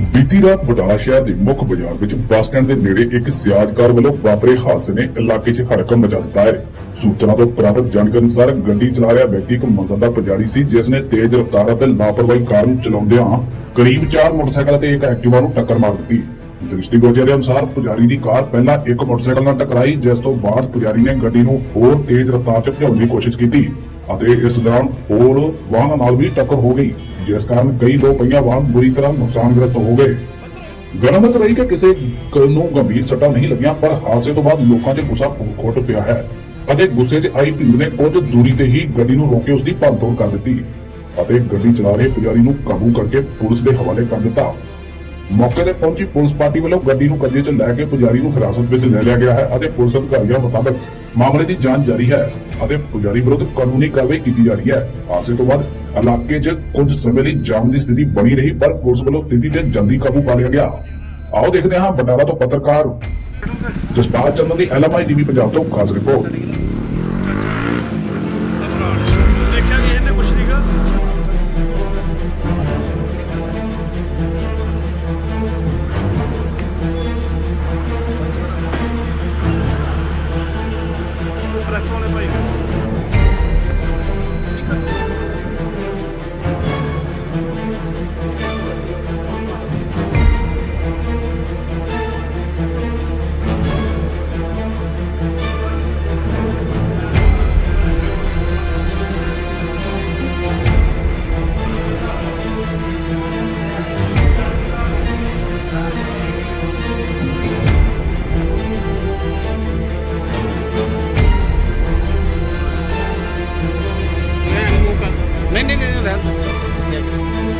ਬੀਤੀ ਰਾਤ ਬਟਾਲਾ ਸ਼ਹਿਰ ਦੇ ਮੁੱਖ ਬਾਜ਼ਾਰ ਵਿੱਚ ਬੱਸ ਸਟੈਂਡ ਦੇ ਨੇੜੇ ਇੱਕ ਸਿਆਜਕਾਰ ਵੱਲੋਂ ਵਾਪਰੇ ਹਾਦਸੇ ਨੇ ਇਲਾਕੇ 'ਚ ਹੜਕੰਪ ਮਚਾ ਦਿੱਤਾ ਹੈ। ਸੂਤਰਾਂ ਤੋਂ ਪ੍ਰਾਪਤ ਜਾਣਕਾਰੀ ਅਨੁਸਾਰ ਗੱਡੀ ਚਲਾ ਰਿਹਾ ਵਿਅਕਤੀ ਇੱਕ ਮੰਦਰ ਦਾ ਪੁਜਾਰੀ ਸੀ, ਜਿਸ ਨੇ ਤੇਜ਼ ਰਫ਼ਤਾਰ ਅਤੇ ਲਾਪਰਵਾਹੀ ਕਾਰਨ ਚਲਾਉਂਦਿਆਂ ਕਰੀਬ 4 ਮੋਟਰਸਾਈਕਲ ਅਤੇ ਇੱਕ ਐਕਟਿਵਾ ਨੂੰ ਟੱਕਰ ਮਾਰ ਦਿੱਤੀ। ਦ੍ਰਿਸ਼ਟੀਗੋਚਰ ਦੇ ਅਨੁਸਾਰ ਪੁਜਾਰੀ ਦੀ ਕਾਰ ਪਹਿਲਾਂ ਇੱਕ ਮੋਟਰਸਾਈਕਲ ਨਾਲ ਟਕਰਾਈ, ਜਿਸ ਤੋਂ ਬਾਅਦ ਪੁਜਾਰੀ ਨੇ ਗੱਡੀ ਨੂੰ ਹੋਰ ਤੇਜ਼ ਰਫ਼ਤਾਰ 'ਚ ਭਜਾਉਣ ਦੀ ਕੋਸ਼ਿਸ਼ ਕੀਤੀ ਅਤੇ ਇਸ ਦੌਰਾਨ ਹੋਰ ਵਾਹਨਾਂ ਨਾਲ ਵੀ ਟੱਕਰ ਹੋ ਗਈ। ਜਿਸ ਕਾਰਨ ਕਈ ਲੋਕ ਪਹੀਆ ਵਾਹਨ ਬੁਰੀ ਤਰ੍ਹਾਂ ਨੁਕਸਾਨਗ੍ਰਸਤ ਹੋ ਗਏ। ਗਨਮਤ ਰਹੀ ਕਿ ਕਿਸੇ ਨੂੰ ਗੰਭੀਰ ਸੱਟਾਂ ਨਹੀਂ ਲੱਗੀਆਂ, ਪਰ ਹਾਦਸੇ ਤੋਂ ਬਾਅਦ ਲੋਕਾਂ 'ਚ ਗੁੱਸਾ ਫੁੱਟ ਪਿਆ ਹੈ। ਅਤੇ ਗੁੱਸੇ 'ਚ ਆਈ ਭੀੜ ਨੇ ਕੁਝ ਦੂਰੀ ਤੇ ਹੀ ਗੱਡੀ ਨੂੰ ਰੋਕ ਕੇ ਉਸ ਦੀ ਭੰਨਤੋੜ ਕਰ ਦਿੱਤੀ ਅਤੇ ਗੱਡੀ ਚਲਾ ਰਹੇ ਪੁਜਾਰੀ ਨੂੰ ਕਾਬੂ ਕਰਕੇ ਪੁਲਿਸ ਦੇ ਹਵਾਲੇ ਕਰ ਦਿੱਤਾ। ਮੌਕੇ ਤੇ ਪਹੁੰਚੀ ਪੁਲਿਸ ਪਾਰਟੀ ਵੱਲੋਂ ਗੱਡੀ ਨੂੰ ਕਬਜ਼ੇ 'ਚ ਲੈ ਕੇ ਪੁਜਾਰੀ ਨੂੰ ਹਿਰਾਸਤ ਵਿੱਚ ਲੈ ਲਿਆ ਗਿਆ ਹੈ ਅਤੇ ਪੁਲਿਸ ਅਧਿਕਾਰੀਆਂ ਮੁਤਾਬਕ ਮਾਮਲੇ ਦੀ ਜਾਂਚ ਜਾਰੀ ਹੈ ਅਤੇ ਪੁਜਾਰੀ ਵਿਰੁੱਧ ਕਾਨੂੰਨੀ ਕਾਰਵਾਈ ਕੀਤੀ ਜਾ ਰਹੀ ਹੈ। ਹਾਦਸੇ ਤੋਂ ਬਾਅਦ ਇਲਾਕੇ 'ਚ ਕੁਝ ਸਮੇਂ ਲਈ ਜਾਮ ਦੀ ਸਥਿਤੀ ਬਣੀ ਰਹੀ, ਪਰ ਪੁਲਿਸ ਵੱਲੋਂ ਸਥਿਤੀ ਤੇ ਜਲਦੀ ਕਾਬੂ ਪਾ ਲਿਆ ਗਿਆ। ਆਓ ਦੇਖਦੇ ਹਾਂ, ਬਟਾਲਾ ਤੋਂ ਪੱਤਰਕਾਰ ਜਸਪਾਲ ਚੰਦਨ ਦੀ ਐਲਐਮਆਈ ਟੀਵੀ ਪੰਜਾਬ ਤੋਂ ਖਾਸ ਰਿਪੋਰਟ। ਨਹੀਂ ਨਹੀਂ ਨਹੀਂ ਰਹਿਣ ਦਿਓ।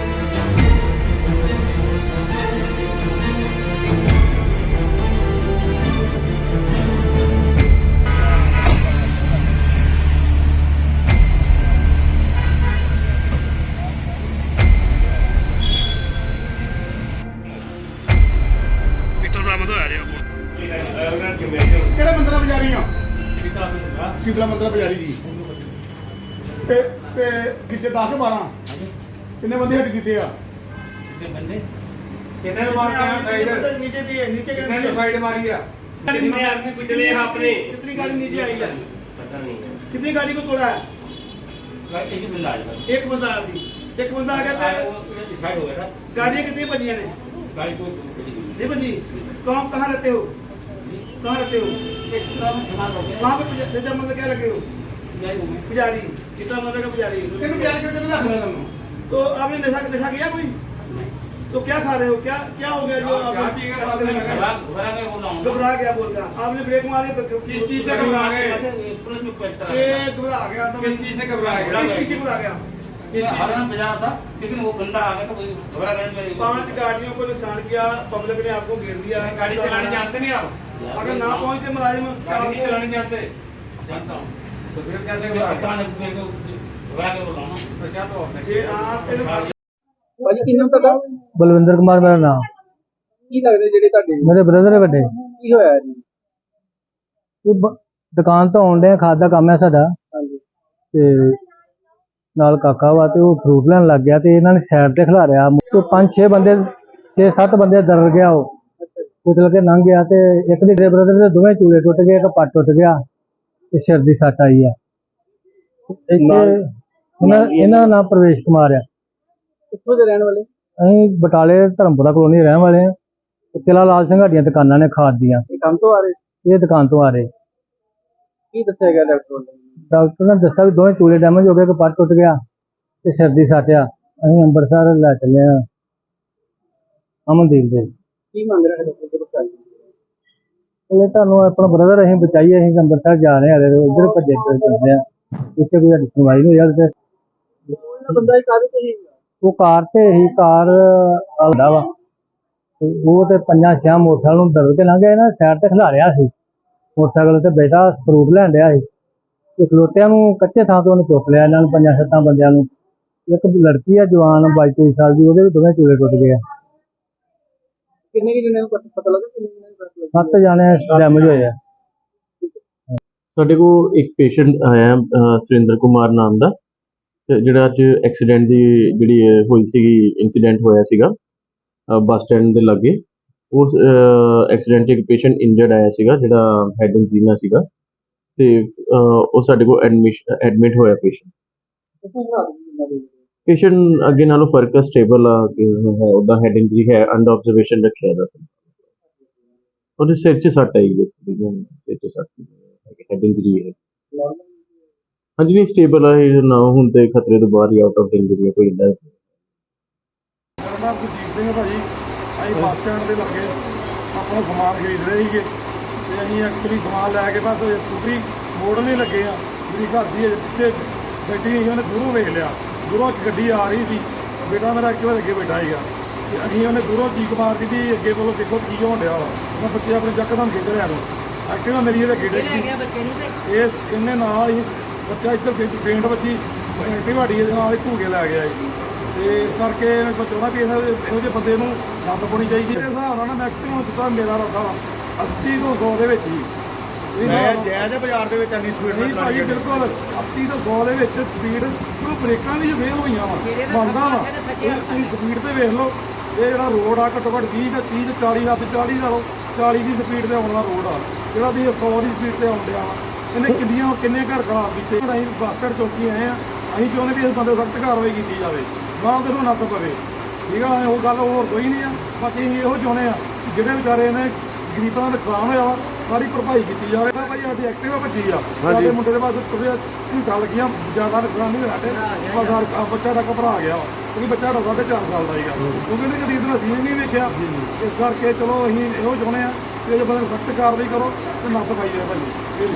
ਕਿਹੜੇ ਮੰਦਰਾਂ ਪੁਜਾਰੀ ਆ? ਸ਼ੀਤਲਾ ਮੰਦਰਾਂ ਪੁਜਾਰੀ ਜੀ। ਤੇ ਤੇ ਕਿੱਥੇ 10 ਕੇ 12 ਕਿੰਨੇ ਬੰਦੇ ਹੱਟ ਕੀਤੇ ਆ ਕਿੰਨੇ ਨੂੰ ਮਾਰ ਕੇ ਸਾਈਡ ਨੀਚੇ ਦੀ ਨੀਚੇ ਕਿੰਨੇ ਨੂੰ ਸਾਈਡ ਮਾਰੀ ਆ कितनी आदमी कुचले आपने कितनी गाड़ी नीचे आई है ਪਤਾ ਨਹੀਂ कितनी गाड़ी को तोड़ा है ਇੱਕ ਬੰਦਾ ਆਇਆ एक बंदा आया थी एक बंदा आ गया ਉਹ था ਸਾਈਡ ਹੋ ਗਿਆ गाड़ियाँ कितनी बजियां ने ਗਾੜੀ ਤੋਂ नहीं बजी कहाँ कहाँ रहते हो कहाँ रहते हो ਇਸ ਤਰ੍ਹਾਂ ਨੂੰ ਸਮਾਨ ਹੋ ਗਿਆ वहाँ पे पुजा- सज्जा मंदिर क्या लगे हो ਜਾਈ ਹੋ ਗਈ पुजारी कितना पुजारी क्यों कितने रख रहे तो आपने नशा नशा किया कोई? तो क्या खा रहे हो? क्या क्या हो गया जो क्या पी के बस में लगा? घबरा हूँ। गया बोल रहा। आपने ब्रेक मारे तो किस चीज़ से घबरा गए? घबरा गया किस चीज़ से घबरा गए? किस चीज़ से घबरा गया? किस चीज़ से? बाज़ार था लेकिन वो बंदा आ गया तो वही घबरा गया पाँच गाड़ियों को नुकसान किया पब्लिक ने आपको घेर दिया है गाड़ी चलानी जानते नहीं आप? अगर ना पहुँचे मुलाजिम गाड़ी नहीं जानते। जानता हूँ। तो फिर कैसे घबरा गए घबरा के बोला हूँ तो क्या तो आपने ये आप तेरे ਭਾਜੀ ਕਿੰਨਾ ਤੁਹਾਡਾ ਬਲਵਿੰਦਰ ਕੁਮਾਰ ਮੇਰਾ ਨਾਮ ਕੀ ਲੱਗਦੇ ਜਿਹੜੇ ਤੁਹਾਡੇ ਮੇਰੇ ਬ੍ਰਦਰ ਵੱਡੇ ਕੀ ਹੋਇਆ ਜੀ ਇਹ ਬ- ਦੁਕਾਨ ਤੋਂ ਆਉਣ ਡਿਆ ਖਾਦ ਦਾ ਕੰਮ ਹੈ ਸਾਡਾ ਹਾਂਜੀ ਤੇ ਨਾਲ ਕਾਕਾ ਵਾ ਤੇ ਉਹ ਫਰੂਟ ਲੈਣ ਲੱਗ ਗਿਆ ਤੇ ਇਹਨਾਂ ਨੇ ਸਾਈਡ ਤੇ ਖਿਲਾਰਿਆ ਤੇ ਪੰਜ ਛੇ ਬੰਦੇ ਛੇ ਸੱਤ ਬੰਦੇ ਡਰ ਗਿਆ ਉਹ ਕੁਚਲ ਕੇ ਲੰਘ ਗਿਆ ਤੇ ਇੱਕ ਦੇ ਮੇਰੇ ਬ੍ਰਦਰ ਦੇ ਦੋਵੇਂ ਚੂਲੇ ਟੁੱਟ ਗਏ ਇੱਕ ਪੱਟ ਟੁੱਟ ਗਿਆ ਤੇ ਸਿਰ ਦੀ ਸੱਟ ਆਈ ਆ। ਇਹਨਾਂ ਇਹਨਾਂ ਦਾ ਨਾਮ ਪ੍ਰਵੇਸ਼ ਕੁਮਾਰ ਆ। ਕਿੱਥੋਂ ਦੇ ਰਹਿਣ ਵਾਲੇ? ਅਸੀਂ ਬਟਾਲੇ ਧਰਮਪੁਰਾ ਕਲੋਨੀ ਰਹਿਣ ਵਾਲੇ ਆ। ਤੇ ਕਿਲਾ ਲਾਲ ਸਿੰਘ ਸਾਡੀਆਂ ਦੁਕਾਨਾਂ ਨੇ ਖਾਦ ਦੀਆਂ। ਇਹ ਕੰਮ ਤੋਂ ਆ ਰਹੇ? ਇਹ ਦੁਕਾਨ ਤੋਂ ਆ ਰਹੇ। ਕੀ ਦੱਸਿਆ ਗਿਆ ਡਾਕਟਰ ਵੱਲੋਂ? ਡਾਕਟਰ ਨੇ ਦੱਸਿਆ ਵੀ ਦੋਵੇਂ ਚੂਲੇ ਡੈਮੇਜ ਹੋ ਗਏ ਕਿ ਪੱਟ ਟੁੱਟ ਗਿਆ ਤੇ ਸਿਰ ਦੀ ਸੱਟ ਆ। ਅਸੀਂ ਅੰਮ੍ਰਿਤਸਰ ਲੈ ਚੱਲੇ ਆ। ਅਮਨਦੀਪ ਦੇ। ਕੀ ਮੰਗ ਰਿਹਾ ਡਾਕਟਰ ਕੋਲ ਇਹ ਤੁਹਾਨੂੰ ਆਪਣਾ ਬ੍ਰਦਰ ਅਸੀਂ ਬਚਾਈਏ ਅਸੀਂ ਅੰਮ੍ਰਿਤਸਰ ਜਾ ਰਹੇ ਹਾਂ ਉਧਰ ਭੱਜੇ ਫਿਰਦੇ ਜਾਂਦੇ ਆ ਉੱਥੇ ਕੋਈ ਸਾਡੀ ਸੁਣਵਾਈ ਨਹੀਂ ਹੋਈ ਹਾਲੇ ਤੇ ਉਹ ਬੰਦਾ ਹੀ ਕਾਹਦੇ ਤੇ ਸੀ ਉਹ ਕਾਰ ਤੇ ਹੀ ਕਾਰ ਆਉਂਦਾ ਵਾ। ਤੇ ਉਹ ਤੇ ਪੰਜਾਂ ਛਿਆਂ ਮੋਟਰਸਾਈਕਲ ਨੂੰ ਦਰੜ ਕੇ ਲੰਘ ਗਿਆ ਨਾ ਸਾਈਡ ਤੇ ਖਿਲਾਰਿਆ ਸੀ। ਮੋਟਰਸਾਈਕਲ ਤੇ ਬੇਟਾ ਫਰੂਟ ਲੈਣ ਡਿਆ ਸੀ। ਤੇ ਖਲੋਟਿਆਂ ਨੂੰ ਕੱਚੇ ਥਾਂ ਤੋਂ ਉਹਨੇ ਚੁੱਕ ਲਿਆ ਇਹਨਾਂ ਨੂੰ ਪੰਜਾਂ ਸੱਤਾਂ ਬੰਦਿਆਂ ਨੂੰ। ਇੱਕ ਲੜਕੀ ਆ ਜਵਾਨ 22 23 ਸਾਲ ਦੀ ਉਹਦੇ ਵੀ ਦੋਵੇਂ ਚੂਲੇ ਟੁੱਟ ਗਏ ਆ। ਕਿੰਨੇ ਕਿ ਜਣੇ ਨੂੰ ਪਤਾ ਪਤਾ ਲੱਗਾ ਕਿੰਨੇ ਜਣੇ ਨੂੰ ਪਤਾ ਲੱਗਾ? ਸੱਤ ਜਾਣੇ ਡੈਮੇਜ ਹੋਏ ਆ। ਸਾਡੇ ਕੋਲ ਇੱਕ ਪੇਸ਼ੈਂਟ ਆਇਆ ਅਹ ਸੁਰਿੰਦਰ ਕੁਮਾਰ ਨਾਮ ਦਾ ਤੇ ਜਿਹੜਾ ਅੱਜ ਐਕਸੀਡੈਂਟ ਦੀ ਜਿਹੜੀ ਇਹ ਹੋਈ ਸੀਗੀ ਇਨਸੀਡੈਂਟ ਹੋਇਆ ਸੀਗਾ ਬੱਸ ਸਟੈਂਡ ਦੇ ਲਾਗੇ ਉਸ ਐਕਸੀਡੈਂਟ ਇੱਕ ਪੇਸ਼ੈਂਟ ਇੰਜਰਡ ਆਇਆ ਸੀਗਾ ਜਿਹੜਾ ਹੈਡ ਇੰਜਰੀ ਨਾਲ ਸੀਗਾ ਤੇ ਉਹ ਸਾਡੇ ਕੋਲ ਐਡਮਿਸ਼ਨ ਐਡਮਿਟ ਹੋਇਆ ਪੇਸ਼ੈਂਟ ਪੇਸ਼ੈਂਟ ਅੱਗੇ ਨਾਲੋਂ ਫ਼ਰਕ ਹੈ ਸਟੇਬਲ ਆ, ਕਿ ਹੈ ਉਹਦਾ ਹੈਡ ਇੰਜਰੀ ਹੈ ਅੰਡਰ ਆਬਜ਼ਰਵੇਸ਼ਨ ਰੱਖਿਆ ਦਾ ਉਹਦੇ ਸਿਰ 'ਚ ਸੱਟ ਆਈ ਹੈ ਸਿਰ 'ਚ ਸੱਟ ਹੈਡ ਇੰਜਰੀ ਹੈ। ਹਾਂਜੀ, ਨਹੀਂ ਸਟੇਬਲ ਆ, ਇਹ ਨਾ ਹੁਣ ਤੇ ਖਤਰੇ ਤੋਂ ਬਾਹਰ ਹੀ ਆਊਟ ਆਫ ਡੇਂਜਰ ਹੈ ਕੋਈ ਇੰਦਾ ਮੇਰਾ ਨਾਮ ਗੁਰਜੀਤ ਸਿੰਘ ਹੈ ਭਾਜੀ। ਅਸੀਂ ਬੱਸ ਸਟੈਂਡ ਦੇ ਲੱਗੇ। ਆਪਣਾ ਸਮਾਨ ਖਰੀਦ ਰਹੇ ਸੀਗੇ। ਤੇ ਅਸੀਂ ਐਕਚੁਅਲੀ ਸਮਾਨ ਲੈ ਕੇ ਬਸ ਸਕੂਟਰੀ ਮੋੜਨ ਹੀ ਲੱਗੇ ਆ। ਮੇਰੀ ਘਰ ਦੀ ਅਜੇ ਪਿੱਛੇ ਬੈਠੀ ਸੀ ਉਹਨੇ ਦੂਰੋਂ ਵੇਖ ਲਿਆ। ਦੂਰੋਂ ਇੱਕ ਗੱਡੀ ਆ ਰਹੀ ਸੀ। ਬੇਟਾ ਮੇਰਾ ਐਕਟਿਵਾ ਅੱਗੇ ਬੈਠਾ ਸੀਗਾ। ਤੇ ਅਸੀਂ ਉਹਨੇ ਦੂਰੋਂ ਚੀਕ ਮਾਰਦੀ ਵੀ ਅੱਗੇ ਵੱਲੋਂ ਦੇਖੋ ਕੀ ਹੋਣ ਡਿਆ ਵਾ। ਮੈਂ ਬੱਚੇ ਆਪਣੇ ਚੱਕਦਮ ਖਿੱਚ ਰਿਆ ਨੂੰ ਐਕਟਿਵਾ ਮੇਰੀ ਇਹਦੇ ਡਿੱਗ ਲੈ ਗਿਆ ਬੱਚੇ ਨੂੰ ਤੇ? ਇਹ ਇਹਨੇ ਨਾਲ ਹੀ ਬੱਚਾ ਇੱਧਰ ਪੇਂਟ ਪੇਂਟ ਬੱਚੀ ਢਿਵਾੜੀ ਦੇ ਨਾਲ ਹੀ ਧੂਗੇ ਲੈ ਗਿਆ ਜੀ। ਤੇ ਇਸ ਕਰਕੇ ਮੈਂ ਚਾਹੁੰਦਾ ਵੀ ਇਹਨਾਂ ਦੇ ਇਹੋ ਜਿਹੇ ਬੰਦੇ ਨੂੰ ਨੱਥ ਪਾਉਣੀ ਚਾਹੀਦੀ ਹੈ। ਇਸ ਹਿਸਾਬ ਨਾਲ ਮੈਕਸਿਮਮ ਜਿੱਦਾਂ ਮੇਰਾ ਰੱਦਾ 80 ਤੋਂ 100 ਦੇ ਵਿੱਚ ਹੀ। ਮੈਂ ਜਾਇਜ਼ ਭਾਜ਼ਾਰ ਦੇ ਵਿੱਚ ਇੰਨੀ ਸਪੀਡ ਨਹੀਂ ਭਾਜੀ ਬਿਲਕੁਲ 80 ਤੋਂ 100 ਦੇ ਵਿੱਚ ਸਪੀਡ ਚਲੋ ਬ੍ਰੇਕਾਂ ਫੇਲ ਹੋਈਆਂ ਵਾ ਵਾ। ਹੱਥ ਤੁਸੀਂ ਸਪੀਡ ਤੇ ਵੇਖ ਲਓ ਇਹ ਜਿਹੜਾ ਰੋਡ ਆ ਘੱਟੋ ਘੱਟ 20 ਤੇ 30 ਤੇ 40 ਹੱਥ 40 ਨਾਲੋਂ 40 ਦੀ ਸਪੀਡ ਤੇ ਆਉਣ ਵਾਲਾ ਰੋਡ ਆ। ਜਿਹੜਾ ਤੁਸੀਂ 100 ਦੀ ਸਪੀਡ ਤੇ ਆਉਣ ਡਿਆ ਵਾ ਇਹਨੇ ਕਿੰਨੀਆਂ ਕਿੰਨੇ ਘਰ ਖਰਾਬ ਕੀਤੇ? ਅਸੀਂ ਬੱਸ ਸਟੈਂਡ ਚੌਕੀ ਆਏ ਆ ਅਸੀਂ ਚਾਹੁੰਦੇ ਵੀ ਇਸ ਬੰਦੇ ਸਖਤ ਕਾਰਵਾਈ ਕੀਤੀ ਜਾਵੇ। ਉਹਦੇ ਨੂੰ ਨੱਥ ਪਵੇ। ਠੀਕ ਆ ਉਹ ਗੱਲ ਹੋਰ ਕੋਈ ਨਹੀਂ ਆ। ਬਾਕੀ ਅਸੀਂ ਇਹੋ ਚਾਹੁੰਦੇ ਆ ਜਿਹੜੇ ਵਿਚਾਰੇ ਨੇ ਗਰੀਬਾਂ ਦਾ ਨੁਕਸਾਨ ਹੋਇਆ ਵਾ? ਸਾਰੀ ਭਰਪਾਈ ਕੀਤੀ ਜਾਵੇ ਤਾਂ ਭਾਈ ਸਾਡੀ ਐਕਟਿਵਾ ਭੱਜੀ ਆ। ਸਾਡੇ ਮੁੰਡੇ ਦੇ ਪਾਸ ਥੋੜ੍ਹੀਆਂ ਝੀਟਾਂ ਲੱਗੀਆਂ ਜ਼ਿਆਦਾ ਨੁਕਸਾਨ ਨਹੀਂ ਹੋਇਆ ਸਾਡੇ ਬਸ ਸਾਡਾ ਬੱਚਾ ਦਾ ਘਬਰਾ ਗਿਆ ਵਾ। ਕਿਉਂਕਿ ਬੱਚਾ ਦਾ ਸਾਢੇ ਚਾਰ ਸਾਲ ਦਾ ਸੀਗਾ। ਕਿਉਂਕਿ ਇਹਨੇ ਕਦੀ ਇਤਨਾ ਸੀਨ ਨਹੀਂ ਵੇਖਿਆ। ਇਸ ਕਰਕੇ ਚਲੋ ਅਸੀਂ ਇਹੋ ਚਾਹੁੰਦੇ ਆ ਕਿ ਜੇ ਬੰਦੇ ਸਖਤ ਕਾਰਵਾਈ ਕਰੋ ਤੇ ਨੱਥ ਪਾਈ ਜਾਵੇ ਭਾਜੀ ਇਹ